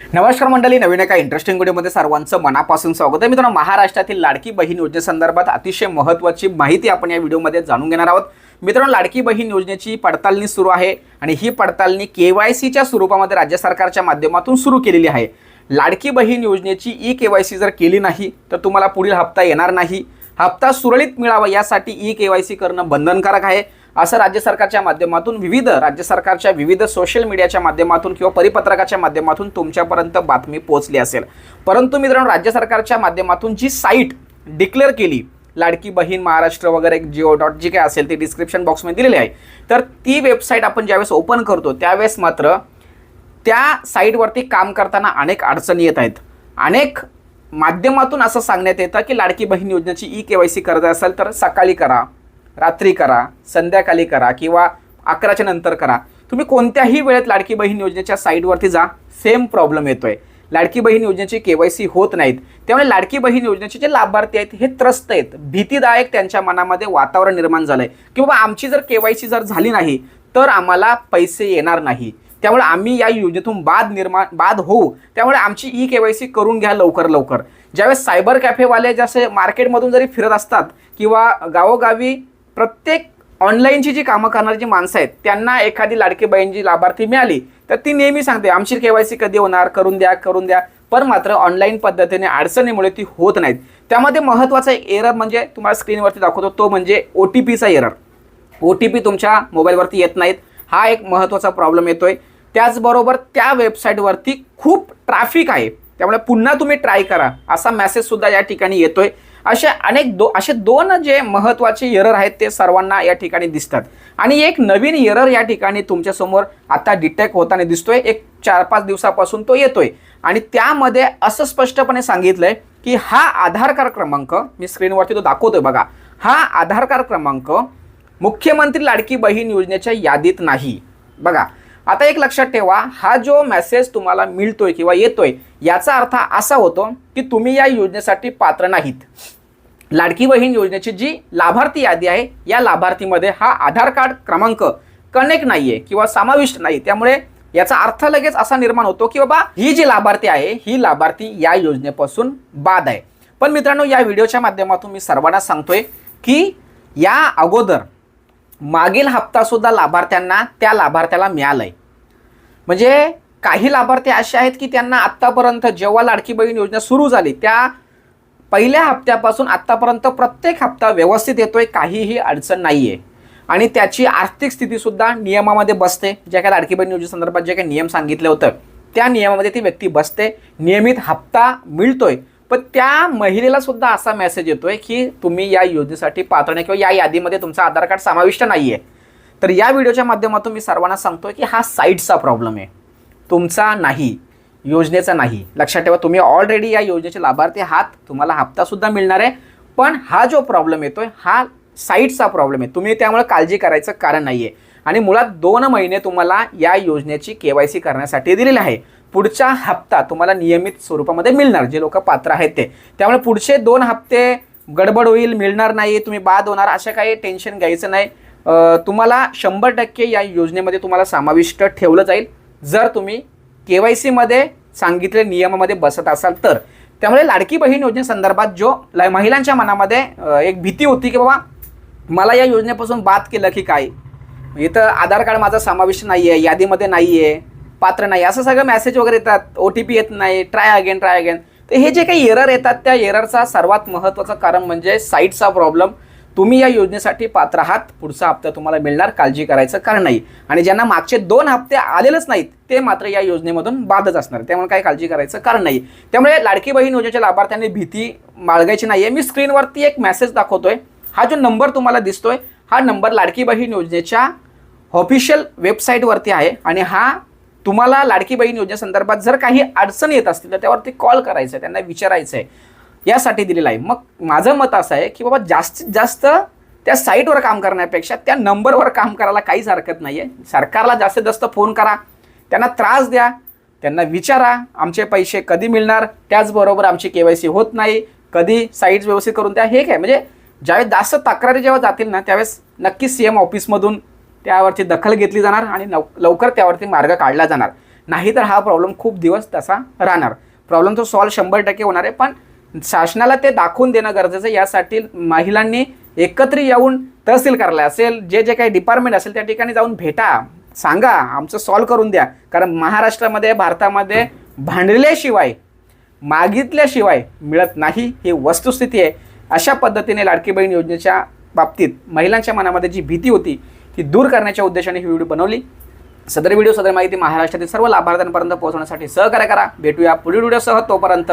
नमस्कार मंडळी नवीन एका इंटरेस्टिंग व्हिडिओमध्ये सर्वांचं मनापासून स्वागत आहे. मित्रांनो महाराष्ट्रातील लाडकी बहीण योजनेसंदर्भात अतिशय महत्त्वाची माहिती आपण या व्हिडिओमध्ये जाणून घेणार आहोत. मित्रांनो लाडकी बहीण योजनेची पडताळणी सुरू आहे आणि ही पडताळणी के वाय सीच्या स्वरूपामध्ये राज्य सरकारच्या माध्यमातून सुरू केलेली आहे. लाडकी बहीण योजनेची ई के वाय सी जर केली नाही तर तुम्हाला पुढील हप्ता येणार नाही. हप्ता सुरळीत मिळावा यासाठी ई के वाय सी करणं बंधनकारक आहे. असं राज्य सरकारच्या माध्यमातून विविध राज्य सरकारच्या विविध सोशल मीडियाच्या माध्यमातून किंवा परिपत्रकाच्या माध्यमातून तुमच्यापर्यंत बातमी पोहोचली असेल. परंतु मित्रांनो राज्य सरकारच्या माध्यमातून जी साईट डिक्लेअर केली लाडकी बहीण महाराष्ट्र वगैरे जिओ डॉट जी काय असेल ती डिस्क्रिप्शन बॉक्समध्ये दिलेली आहे. तर ती वेबसाईट आपण ज्यावेळेस ओपन करतो त्यावेळेस मात्र त्या साईटवरती काम करताना अनेक अडचणी येत आहेत. अनेक माध्यमातून असं सांगण्यात येतं की लाडकी बहीण योजनेची ई के वाय सी करत असेल तर सकाळी करा रात्री करा संध्याकाळी करा किंवा अकराच्या नंतर करा. तुम्ही कोणत्याही वेळेत लाडकी बहीण योजनेच्या साईटवरती जा सेम प्रॉब्लेम येतोय. लाडकी बहीण योजनेची के वाय सी होत नाहीत. त्यामुळे लाडकी बहीण योजनेचे जे लाभार्थी आहेत हे त्रस्त आहेत. भीतीदायक त्यांच्या मनामध्ये वातावरण निर्माण झालंय. की बाबा आमची जर के वाय सी जर झाली नाही तर आम्हाला पैसे येणार नाही. त्यामुळे आम्ही या योजनेतून बाद निर्माण बाद होऊ. त्यामुळे आमची ई के वाय सी करून घ्या लवकर लवकर. ज्यावेळेस सायबर कॅफेवाले जसे मार्केटमधून जरी फिरत असतात किंवा गावोगावी प्रत्येक ऑनलाईनची जी कामं करणारी जी माणसं आहेत त्यांना एखादी लाडकी बहीणची लाभार्थी मिळाली तर ती नेहमी सांगते आमची के वाय सी कधी होणार? करून द्या करून द्या. पण मात्र ऑनलाईन पद्धतीने अडचणीमुळे ती होत नाहीत. त्यामध्ये महत्त्वाचा एक एरर म्हणजे तुम्हाला स्क्रीनवरती दाखवतो तो म्हणजे ओ टी पीचा एरर ओ टी पी तुमच्या मोबाईलवरती येत नाहीत. हा एक महत्त्वाचा प्रॉब्लेम येतो आहे त्याचबरोबर त्या वेबसाईटवरती खूप ट्रॅफिक आहे. त्यामुळे पुन्हा तुम्ही ट्राय करा. असा मेसेजसुद्धा या ठिकाणी येतो आहे असे अनेक दो असे दोन जे महत्त्वाचे एरर आहेत ते सर्वांना या ठिकाणी दिसतात. आणि एक नवीन एरर या ठिकाणी तुमच्यासमोर आता डिटेक्ट होताना दिसतोय. एक चार पाच दिवसापासून तो येतोय. आणि त्यामध्ये असं स्पष्टपणे सांगितलंय की हा आधार कार्ड क्रमांक मी स्क्रीनवरती तो दाखवतोय बघा. हा आधार कार्ड क्रमांक मुख्यमंत्री लाडकी बहीण योजनेच्या यादीत नाही. बघा आता एक लक्षात ठेवा हा जो मेसेज तुम्हाला मिळतोय किंवा येतोय याचा अर्थ असा होतो की तुम्ही या योजनेसाठी पात्र नाहीत. लाडकी बहीण योजनेची जी लाभार्थी यादी आहे या लाभार्थीमध्ये हा आधार कार्ड क्रमांक कनेक्ट नाहीये किंवा समाविष्ट नाही. त्यामुळे याचा अर्थ लगेच असा निर्माण होतो की बाबा ही जी लाभार्थी आहे ही लाभार्थी या योजनेपासून बाद आहे. पण मित्रांनो या व्हिडिओच्या माध्यमातून मी सर्वांना सांगतोय की या अगोदर मागील हप्ता सुद्धा लाभार्थ्यांना त्या लाभार्थ्याला मिळालाय. म्हणजे काही लाभार्थी असे आहेत की त्यांना आत्तापर्यंत जेव्हा लाडकी बहीण योजना सुरू झाली त्या पहिल्या हप्त्यापासून आत्तापर्यंत प्रत्येक हप्ता व्यवस्थित येतोय काहीही अडचण नाही आहे आणि त्याची आर्थिक स्थितीसुद्धा नियमामध्ये बसते. ज्या काही लाडकी बहीण योजनेसंदर्भात जे काही नियम सांगितले होतं त्या नियमामध्ये ती व्यक्ती बसते. नियमित हप्ता मिळतोय. पण त्या महिलेला सुद्धा असा मेसेज येतोय की तुम्ही या योजनेसाठी पात्र नाही किंवा या यादीमध्ये तुमचा आधार कार्ड समाविष्ट नाही आहे तर या व्हिडिओच्या माध्यमातून मी सर्वांना सांगतोय की हा साईटचा प्रॉब्लेम आहे. तुमचा नाही योजनेचा नाही. लक्षात ठेवा तुम्ही ऑलरेडी या योजनेचे लाभार्थी आहात. तुम्हाला हप्तासुद्धा मिळणार आहे. पण हा जो प्रॉब्लेम येतोय हा साईटचा प्रॉब्लेम आहे. तुम्ही त्यामुळे काळजी करायचं कारण नाही आहे आणि मुळात दोन महिने तुम्हाला या योजनेची के वाय सी करण्यासाठी दिलेली आहे. पुढचा हप्ता तुम्हाला नियमित स्वरूपामध्ये मिळणार जे लोक पात्र आहेत ते. त्यामुळे पुढचे दोन हप्ते गडबड होईल मिळणार नाही तुम्ही बाद होणार अशा काही टेन्शन घ्यायचं नाही. तुम्हाला शंभर टक्के या योजनेमध्ये तुम्हाला समाविष्ट ठेवलं जाईल. जर तुम्ही के वाय सीमध्ये सांगितलेल्या नियमामध्ये बसत असाल तर. त्यामुळे लाडकी बहीण योजनेसंदर्भात जो ल- महिलांच्या मनामध्ये एक भीती होती की बाबा मला या योजनेपासून बाद केलं की काय? इथं आधार कार्ड माझा समाविष्ट नाही आहे यादीमध्ये नाही आहे पात्र नाही असं सगळं मेसेज वगैरे येतात. ओ टी पी येत नाही ट्राय अगेन ट्राय अगेन तर हे जे काही एरर येतात त्या एररचा सर्वात महत्त्वाचं कारण म्हणजे साईटचा प्रॉब्लेम तुम्ही या योजनेसाठी पात्र आहात. पुढचा हप्ता तुम्हाला मिळणार. काळजी करायचं कारण नाही. आणि ज्यांना मागचे दोन हप्ते आलेलेच नाहीत ते मात्र या योजनेमधून बाधच असणार. त्यामुळे काही काळजी करायचं कारण नाही. त्यामुळे लाडकी बहीण योजनेच्या लाभार्थ्यांनी भीती बाळगायची नाही आहे मी स्क्रीनवरती एक मेसेज दाखवतोय. हा जो नंबर तुम्हाला दिसतोय हा नंबर लाडकी बहीण योजनेच्या ऑफिशियल वेबसाईटवरती आहे. आणि हा तुम्हाला लाडकी बहीण योजनेसंदर्भात जर काही अडचण येत असतील तर त्यावरती कॉल करायचं आहे त्यांना विचारायचं आहे यासाठी दिलेलं आहे. मग माझं मत असं आहे की बाबा जास्तीत जास्त त्या साईटवर काम करण्यापेक्षा त्या नंबरवर काम करायला काहीच हरकत नाही आहे सरकारला जास्तीत जास्त फोन करा. त्यांना त्रास द्या. त्यांना विचारा. आमचे पैसे कधी मिळणार? त्याचबरोबर आमची के वाय सी होत नाही. कधी साईट्स व्यवस्थित करून द्या. हे काय? म्हणजे ज्यावेळेस जास्त तक्रारी जेव्हा जातील ना त्यावेळेस नक्कीच सी एम ऑफिसमधून त्यावरती दखल घेतली जाणार आणि लव लवकर त्यावरती मार्ग काढला जाणार. नाहीतर हा प्रॉब्लेम खूप दिवस तसा राहणार. प्रॉब्लेम तो सॉल्व शंभर टक्के होणार आहे. पण शासनाला ते दाखवून देणं गरजेचं आहे. यासाठी महिलांनी एकत्र येऊन तहसील कार्यालय असेल जे जे काही डिपार्टमेंट असेल त्या ठिकाणी जाऊन भेटा. सांगा आमचं सॉल्व करून द्या. कारण महाराष्ट्रामध्ये भारतामध्ये भांडल्याशिवाय मागितल्याशिवाय मिळत नाही ही वस्तुस्थिती आहे. अशा पद्धतीने लाडकी बहीण योजनेच्या बाबतीत महिलांच्या मनामध्ये जी भीती होती ती दूर करण्याच्या उद्देशाने ही व्हिडिओ बनवली. सदर व्हिडिओ सदर माहिती महाराष्ट्रातील सर्व लाभार्थ्यांपर्यंत पोहोचवण्यासाठी सहकार्य करा. भेटूया पुढील व्हिडिओसह. तोपर्यंत